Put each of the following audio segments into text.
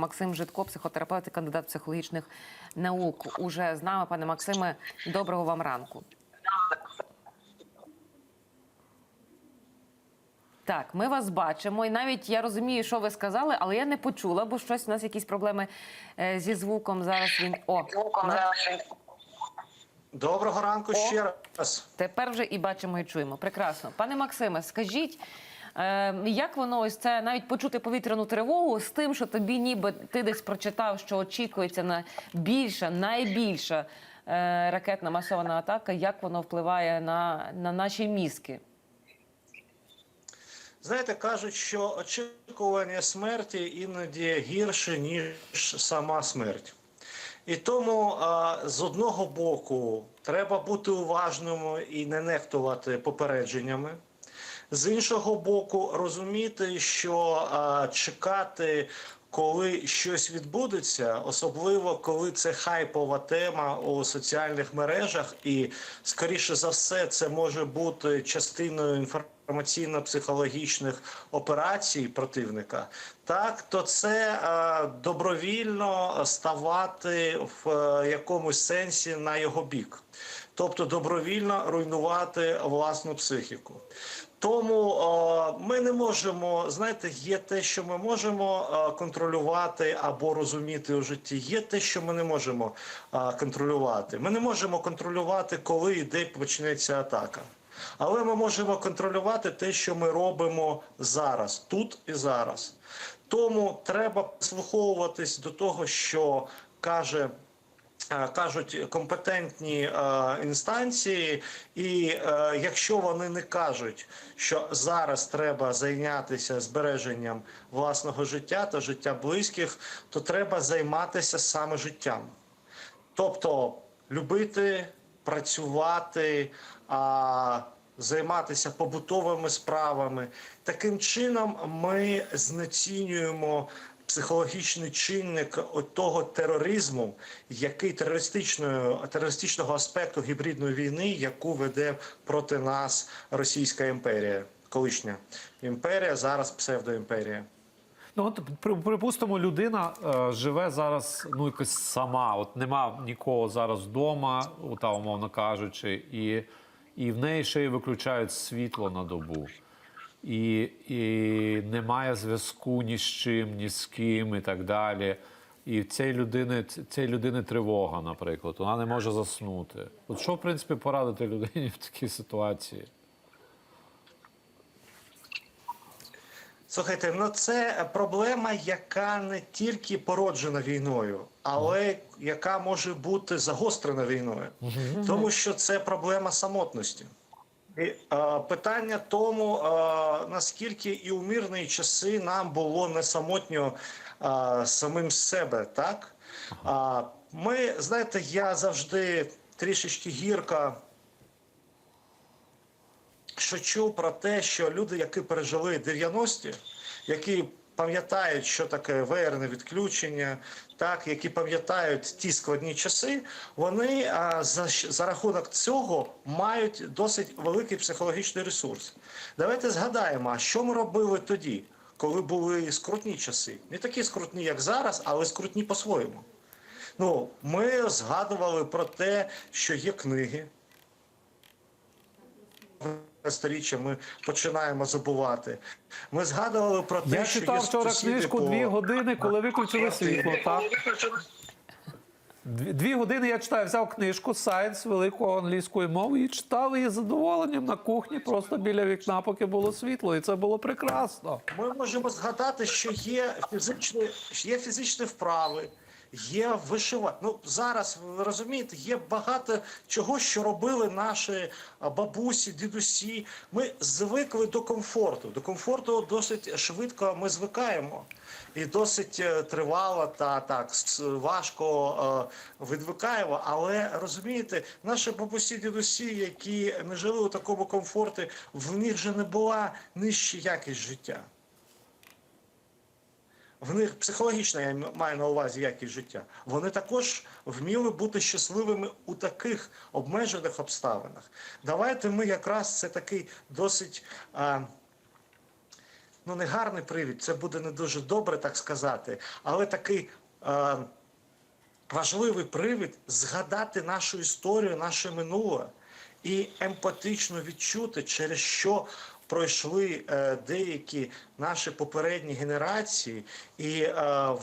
Максим Житко, психотерапевт і кандидат психологічних наук. Уже з нами, пане Максиме, доброго вам ранку. Так, ми вас бачимо, і навіть я розумію, що ви сказали, але я не почула, бо щось у нас якісь проблеми е, зі звуком. Зараз він о на- Доброго ранку ще раз. тепер вже і бачимо, і чуємо. Прекрасно, пане Максиме, скажіть. Е, Як воно ось це навіть почути повітряну тривогу з тим, що тобі ніби ти десь прочитав, що очікується на більша, найбільша е, ракетна масована атака, як воно впливає на, на наші мізки? Знаєте, кажуть, що очікування смерті іноді гірше, ніж сама смерть. І тому з одного боку треба бути уважними і не нехтувати попередженнями. З іншого боку, розуміти, що а, чекати, коли щось відбудеться, особливо коли це хайпова тема у соціальних мережах, і скоріше за все, це може бути частиною інформаційно-психологічних операцій противника, так то це е, добровільно ставати в е, якомусь сенсі на його бік, тобто добровільно руйнувати власну психіку. Тому е, ми не можемо, знаєте, є те, що ми можемо е, контролювати або розуміти у житті. Є те, що ми не можемо е, контролювати. Ми не можемо контролювати, коли і де почнеться атака. Але ми можемо контролювати те, що ми робимо зараз, тут і зараз. Тому треба прислуховуватись до того, що каже. Е, Кажуть компетентні е, інстанції, і е, якщо вони не кажуть, що зараз треба зайнятися збереженням власного життя та життя близьких, то треба займатися саме життям. Тобто любити, працювати, займатися побутовими справами. Таким чином ми знецінюємо психологічний чинник того тероризму, який терористичної терористичного аспекту гібридної війни, яку веде проти нас Російська імперія, колишня імперія, зараз псевдоімперія. Ну, от припустимо, людина е, живе зараз ну якось сама. От нема нікого зараз вдома, та умовно кажучи, і, і в неї ще й виключають світло на добу. І, і немає зв'язку ні з чим, ні з ким і так далі. І в цієї людини, цієї людини тривога, наприклад, вона не може заснути. От що, в принципі, порадити людині в такій ситуації? Слухайте, ну це проблема, яка не тільки породжена війною, але яка може бути загострена війною, тому що це проблема самотності. Е, питання тому, е, наскільки і у мирні часи нам було не самотньо е, самим себе, так? Ми, знаєте, я завжди трішечки гірко що чув про те, що люди, які пережили 90-ті, які пам'ятають, що таке веєрне відключення, так які пам'ятають ті складні часи, вони а, за, за рахунок цього мають досить великий психологічний ресурс. Давайте згадаємо, що ми робили тоді, коли були скрутні часи, не такі скрутні, як зараз, але скрутні по-своєму. Ну, ми згадували про те, що є книги, сторіччя ми починаємо забувати. Ми згадували про те, Я що читав вчора книжку по- дві години, коли виключили світло. Так? Дві, дві години я читаю, взяв книжку Сайенс великого англійської мови і читав її з задоволенням на кухні, просто біля вікна, поки було світло, і це було прекрасно. Ми можемо згадати, що є фізичні, є фізичні вправи. Є вишивання. Ну зараз ви розумієте, є багато чого, що робили наші бабусі, дідусі. Ми звикли до комфорту. До комфорту досить швидко ми звикаємо, і досить е, тривало та так важко е, відвикаємо. Але розумієте, наші бабусі, дідусі, які не жили у такому комфорті, в них же не була нижча якість життя. В них психологічна, я маю на увазі якість життя. Вони також вміли бути щасливими у таких обмежених обставинах. Давайте ми якраз це такий досить а, ну не гарний привід, це буде не дуже добре, так сказати, але такий. Е, важливий привід згадати нашу історію, наше минуле і емпатично відчути, через що пройшли е, деякі наші попередні генерації, і е,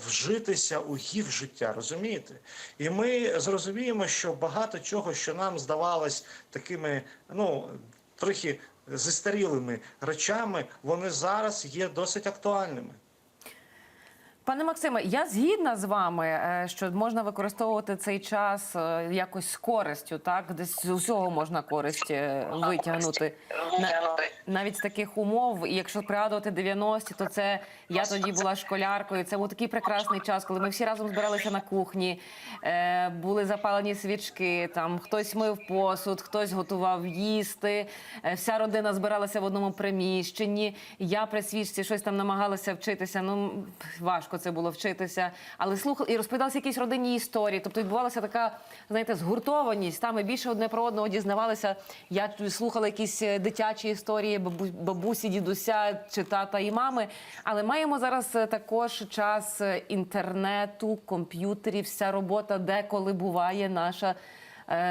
вжитися у їх життя, розумієте? І ми зрозуміємо, що багато чого, що нам здавалось такими, ну трохи застарілими речами, вони зараз є досить актуальними. Пане Максиме, я згідна з вами, е, що можна використовувати цей час е, якось з користю, так десь з усього можна користь витягнути. Навіть з таких умов, і якщо пригадувати 90-ті, то це я тоді була школяркою. Це був такий прекрасний час, коли ми всі разом збиралися на кухні, е, були запалені свічки. Там хтось мив посуд, хтось готував їсти. Вся родина збиралася в одному приміщенні. Я при свічці щось там намагалася вчитися. Ну важко це було вчитися, але слухали і розповідалися якісь родинні історії. Тобто відбувалася така, знаєте, згуртованість. Там ми більше одне про одного дізнавалися. Я слухала якісь е, дитячі історії бабу- бабусі, дідуся чи тата і мами. Але маємо зараз е, також час е, інтернету, комп'ютерів, вся робота деколи буває наша.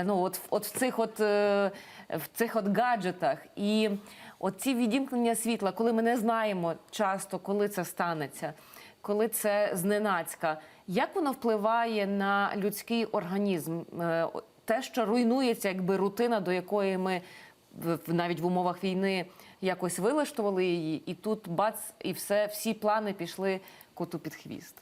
Ну, от, от в цих от в цих от гаджетах і оці відімкнення світла, коли ми не знаємо часто, коли це станеться, коли це зненацька, як воно впливає на людський організм? Е, Те, що руйнується, якби рутина, до якої ми навіть в умовах війни якось вилаштували її, і тут бац, і все, всі плани пішли коту під хвіст.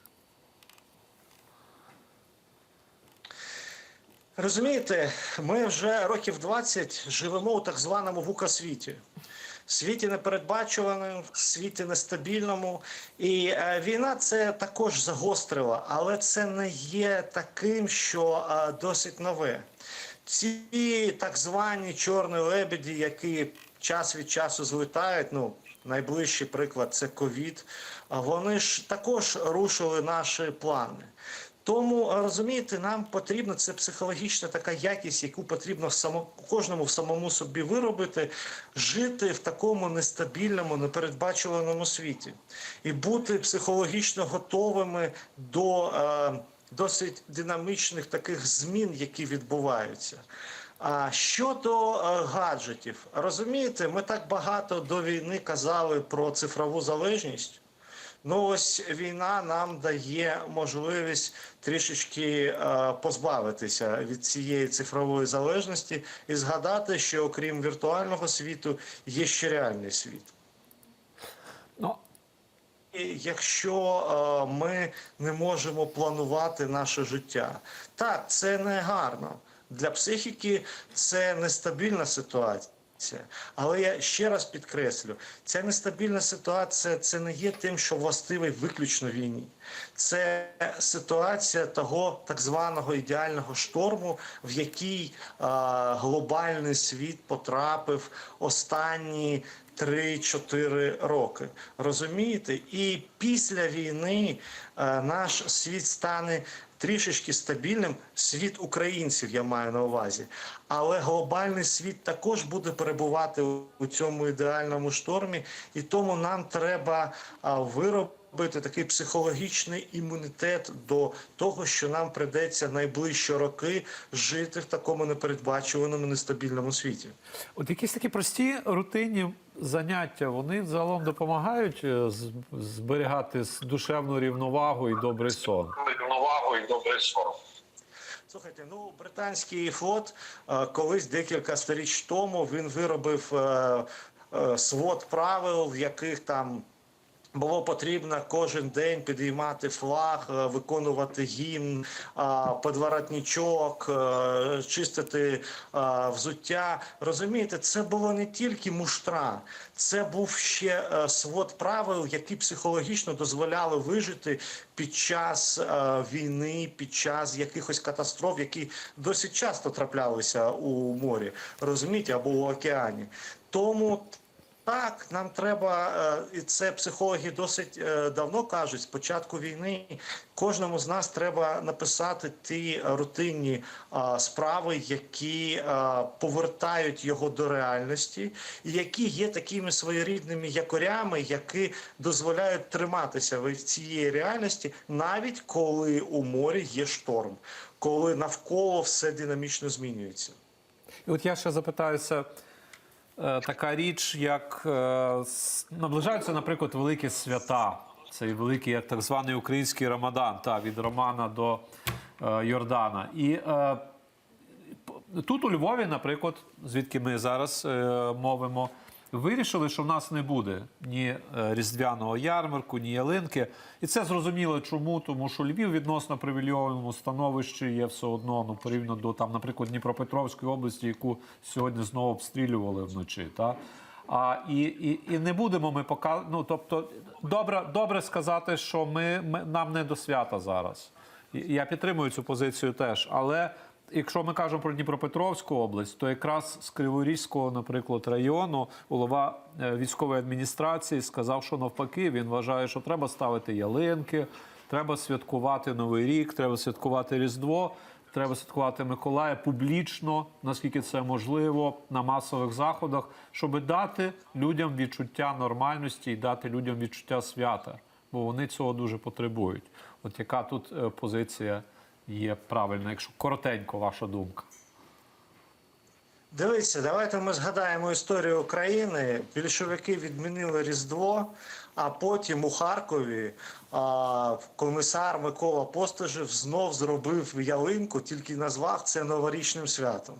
Розумієте, ми вже років 20 живемо у так званому вука-світі. Світі непередбачуваному, світі нестабільному. І е, війна це також загострила, але це не є таким, що е, досить нове. Ці так звані чорні лебеді, які час від часу злітають, ну найближчий приклад це ковід. Вони ж також рушили наші плани. Тому е, розумієте, нам потрібна це психологічна така якість, яку потрібно само, кожному в самому собі виробити, жити в такому нестабільному, непередбачуваному світі і бути психологічно готовими до е, досить динамічних таких змін, які відбуваються. А щодо е, гаджетів, розумієте, ми так багато до війни казали про цифрову залежність. Ну ось війна нам дає можливість трішечки е, позбавитися від цієї цифрової залежності і згадати, що окрім віртуального світу є ще реальний світ. Ну, І Якщо е, ми не можемо планувати наше життя, так це не гарно для психіки, це нестабільна ситуація. Але я ще раз підкреслю, ця нестабільна ситуація це не є тим, що властивий виключно війні. Це ситуація того так званого ідеального шторму, в який е, глобальний світ потрапив останні 3-4 роки. Розумієте? І після війни е, наш світ стане трішечки стабільним. Світ українців я маю на увазі. Але глобальний світ також буде перебувати у- цьому ідеальному штормі, і тому нам треба виробити такий психологічний імунітет до того, що нам придеться найближчі роки жити в такому непередбачуваному нестабільному світі. от якісь такі прості рутинні заняття, вони загалом допомагають е, зберігати душевну рівновагу і добрий сон. Рівновагу в добрий сором. Слухайте, ну британський флот е, колись декілька сторіч тому він виробив е, е, свод правил, в яких там. Було потрібно кожен день підіймати флаг, е, виконувати гімн, подворотничок, е, чистити взуття. Розумієте, це було не тільки муштра, це був ще е, свод правил, які психологічно дозволяли вижити під час е, війни, під час якихось катастроф, які досить часто траплялися у морі, розумієте, або у океані. Тому Так, нам треба, е, і це психологи досить е, давно кажуть, з початку війни кожному з нас треба написати ті рутинні е, справи, які повертають його до реальності, і які є такими своєрідними якорями, які дозволяють триматися в цієї реальності, навіть коли у морі є шторм, коли навколо все динамічно змінюється. І от я ще запитаюся. Е, Така річ, як е, наближаються, наприклад, великі свята. Цей великий, як так званий український Рамадан, та, від Романа до е, Йордана. І тут у Львові, наприклад, звідки ми зараз мовимо, вирішили, що в нас не буде ні е, різдвяного ярмарку, ні ялинки. І це зрозуміло чому, тому що Львів відносно привілейованому становищі є все одно, ну порівняно до там, наприклад, Дніпропетровської області, яку сьогодні знову обстрілювали вночі. Та? А, і, і, і не будемо ми показувати. Ну, тобто, добре, добре сказати, що ми, ми нам не до свята зараз. Я підтримую цю позицію теж. Але якщо ми кажемо про Дніпропетровську область, то якраз з Криворізького, наприклад, району голова е, військової адміністрації сказав, що навпаки він вважає, що треба ставити ялинки, треба святкувати Новий рік, треба святкувати Різдво. Треба святкувати Миколая публічно, наскільки це можливо, на масових заходах, щоб дати людям відчуття нормальності і дати людям відчуття свята, бо вони цього дуже потребують. От яка тут е, позиція є правильна, якщо коротенько ваша думка? Дивіться, давайте ми згадаємо історію України. Більшовики відмінили Різдво, а потім у Харкові а, комісар Микола Постежев знов зробив ялинку, тільки назвав це новорічним святом.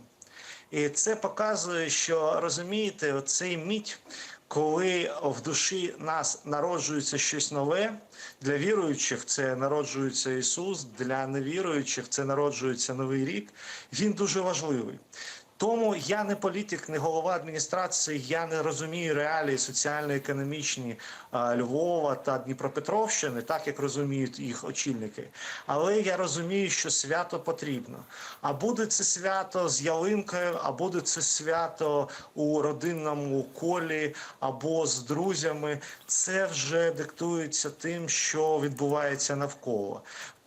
І це показує, що розумієте, оцей мідь, коли в душі нас народжується щось нове, для віруючих це народжується Ісус, для невіруючих це народжується Новий рік. Він дуже важливий. Тому я не політик, не голова адміністрації. Я не розумію реалії соціально-економічні Львова та Дніпропетровщини, так як розуміють їх очільники. Але я розумію, що свято потрібно. А буде це свято з ялинкою, а буде це свято у родинному колі або з друзями. Це вже диктується тим, що відбувається навколо.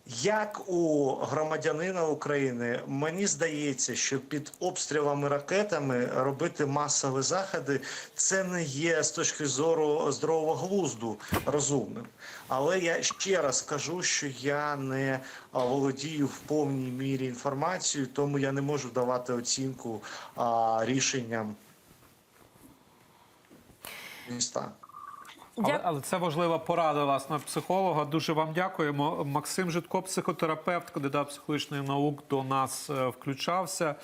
Як у громадянина України, мені здається, що під обстрілами ракетами робити масові заходи це не є з точки зору здорового глузду розумним. Але я ще раз кажу, що я не володію в повній мірі інформацією, тому я не можу давати оцінку а, рішенням міста. Але, але це важлива порада власне психолога. Дуже вам дякуємо. Максим Житко, психотерапевт, кандидат психологічних наук, до нас е, включався.